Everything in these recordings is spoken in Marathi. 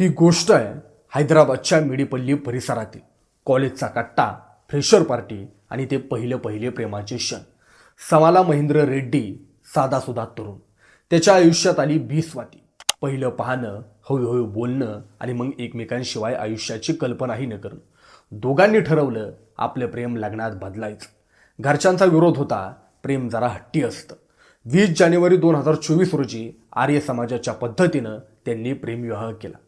ही गोष्ट आहे हैदराबादच्या मिडीपल्ली परिसरातील. कॉलेजचा कट्टा फ्रेशर पार्टी आणि ते पहिलं पहिले प्रेमाचे क्षण. समाला महेंद्र रेड्डी साधासुधा तरुण. त्याच्या आयुष्यात आली बी स्वाती पहिलं पाहणं हळूहळू बोलणं आणि मग एकमेकांशिवाय आयुष्याची कल्पनाही न करणं. दोघांनी ठरवलं आपलं प्रेम लग्नात बदलायचं. घरच्यांचा विरोध होता प्रेम जरा हट्टी असतं. वीस जानेवारी दोन हजार चोवीस रोजी आर्य समाजाच्या पद्धतीनं त्यांनी प्रेमविवाह केला.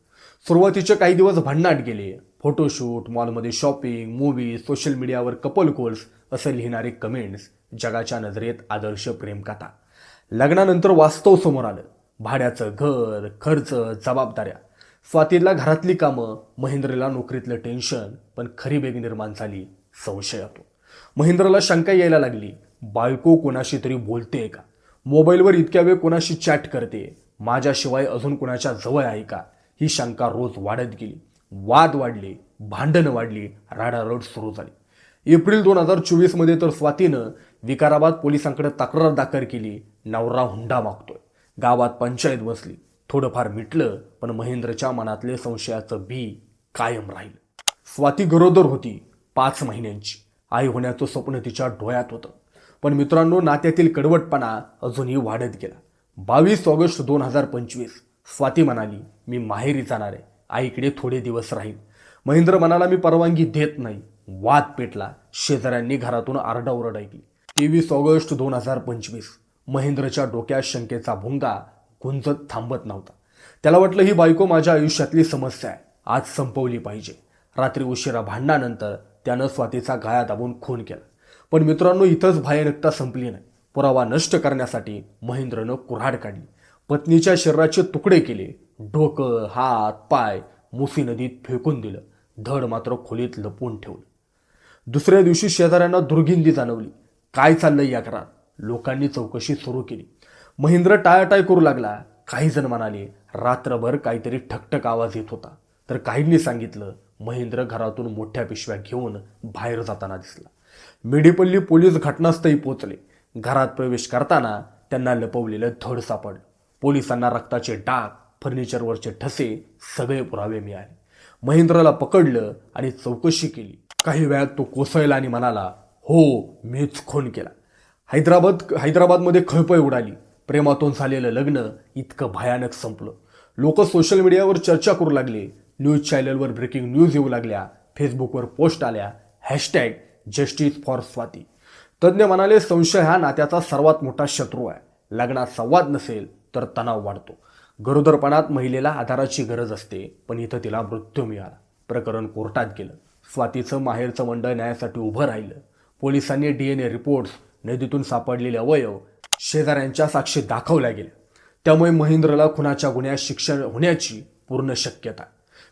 सुरुवातीचे काही दिवस भन्नाट गेले. फोटोशूट मॉलमध्ये शॉपिंग मूवी सोशल मीडियावर कपल कोल्स असं लिहिणारे कमेंट्स जगाच्या नजरेत आदर्श प्रेमकथा लग्नानंतर वास्तव समोर आलं. भाड्याचं घर खर्च जबाबदाऱ्या. स्वातीला घरातली कामं महेंद्रला नोकरीतलं टेन्शन पण खरी बेग निर्माण झाली संशयातून. महेंद्रला शंका यायला लागली बायको कोणाशी तरी बोलते का? मोबाईलवर इतक्या वेळ कोणाशी चॅट करते? माझ्याशिवाय अजून कोणाच्या जवळ आहे का? ही शंका रोज वाढत गेली. वाद वाढले भांडणं वाढली राडारोड सुरू झाली. एप्रिल दोन हजार चोवीसमध्ये तर स्वातीनं विकाराबाद पोलिसांकडे तक्रार दाखल केली नवरा हुंडा मागतोय. गावात पंचायत बसली. थोडंफार मिटलं पण महेंद्रच्या मनातले संशयाचं बी कायम राहील. स्वाती गरोदर होती पाच महिन्यांची. आई होण्याचं स्वप्न तिच्या डोळ्यात होतं. पण मित्रांनो नात्यातील कडवटपणा अजूनही वाढत गेला. बावीस ऑगस्ट दोन हजार पंचवीस. स्वाती म्हणाली मी माहेरी जाणार आहे. आईकडे थोडे दिवस राहील. महेंद्र म्हणाला मी परवानगी देत नाही. वाद पेटला. शेजाऱ्यांनी घरातून आरडाओरड ऐकली तेवीस ऑगस्ट दोन हजार पंचवीस. महेंद्रच्या डोक्यात शंकेचा भुंगा गुंजत थांबत नव्हता. त्याला वाटलं ही बायको माझ्या आयुष्यातली समस्या आहे. आज संपवली पाहिजे. रात्री उशिरा भांडणानंतर त्यानं स्वातीचा गाया दाबून खून केला. पण मित्रांनो इथंच भयानकता संपली नाही. पुरावा नष्ट करण्यासाठी महेंद्रनं कुऱ्हाड काढली. पत्नीच्या शरीराचे तुकडे केले. डोकं हात पाय मुसी नदीत फेकून दिलं. धड मात्र खोलीत लपवून ठेवलं. दुसऱ्या दिवशी शेजाऱ्यांना दुर्गिंदी जाणवली. काय चाललंय या घरात? लोकांनी चौकशी सुरू केली. महेंद्र टाळाटाळ करू लागला. काही जण म्हणाले रात्रभर काहीतरी ठकठक आवाज येत होता. तर काहींनी सांगितलं महेंद्र घरातून मोठ्या पिशव्या घेऊन बाहेर जाताना दिसला. मेढीपल्ली पोलीस घटनास्थळी पोचले घरात प्रवेश करताना त्यांना लपवलेलं धड सापडलं. पोलिसांना रक्ताचे डाग फर्निचरवरचे ठसे सगळे पुरावे मिळाले. महेंद्रला पकडलं आणि चौकशी केली. काही वेळात तो कोसळला आणि म्हणाला हो मीच खून केला. हैदराबाद हैदराबादमध्ये खळपळ उडाली. प्रेमातून झालेलं लग्न इतकं भयानक संपलं. लोक सोशल मीडियावर चर्चा करू लागले. न्यूज चॅनलवर ब्रेकिंग न्यूज येऊ लागल्या. फेसबुकवर पोस्ट आल्या. Hashtag justice for Swati. तज्ज्ञ म्हणाले संशय हा नात्याचा सर्वात मोठा शत्रू आहे. लग्नात संवाद नसेल तर तणाव वाढतो. गरोदरपणात महिलेला आधाराची गरज असते पण इथं तिला मृत्यू मिळाला. प्रकरण कोर्टात गेलं. स्वातीचं माहेरचं मंडळ न्यायासाठी उभं राहिलं. पोलिसांनी डी एन ए रिपोर्ट्स नदीतून सापडलेले अवयव शेजाऱ्यांच्या साक्षी दाखवल्या गेल्या. त्यामुळे महेंद्रला खुनाच्या गुन्ह्यात शिक्षण होण्याची पूर्ण शक्यता.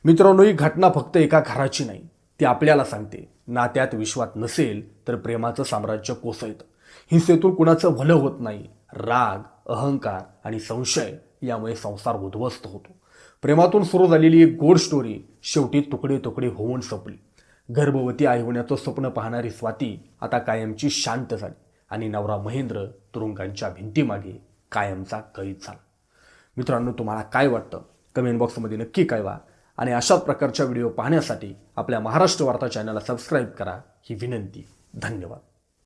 मित्रांनो ही घटना फक्त एका घराची नाही ती आपल्याला सांगते. नात्यात विश्वात नसेल तर प्रेमाचं साम्राज्य कोसळतं. हिंसेतून कुणाचं भलं होत नाही. राग अहंकार आणि संशय यामुळे संसार उद्ध्वस्त होतो. प्रेमातून सुरू झालेली एक गोड स्टोरी शेवटी तुकडे तुकडे होऊन संपली. गर्भवती आई होण्याचं स्वप्न पाहणारी स्वाती आता कायमची शांत झाली आणि नवरा महेंद्र तुरुंगांच्या भिंतीमागे कायमचा कैद झाला. मित्रांनो तुम्हाला काय वाटतं? कमेंट बॉक्समध्ये नक्की कळवा आणि अशाच प्रकारच्या व्हिडिओ पाहण्यासाठी आपल्या महाराष्ट्र वार्ता चॅनलला सबस्क्राईब करा. ही विनंती. धन्यवाद.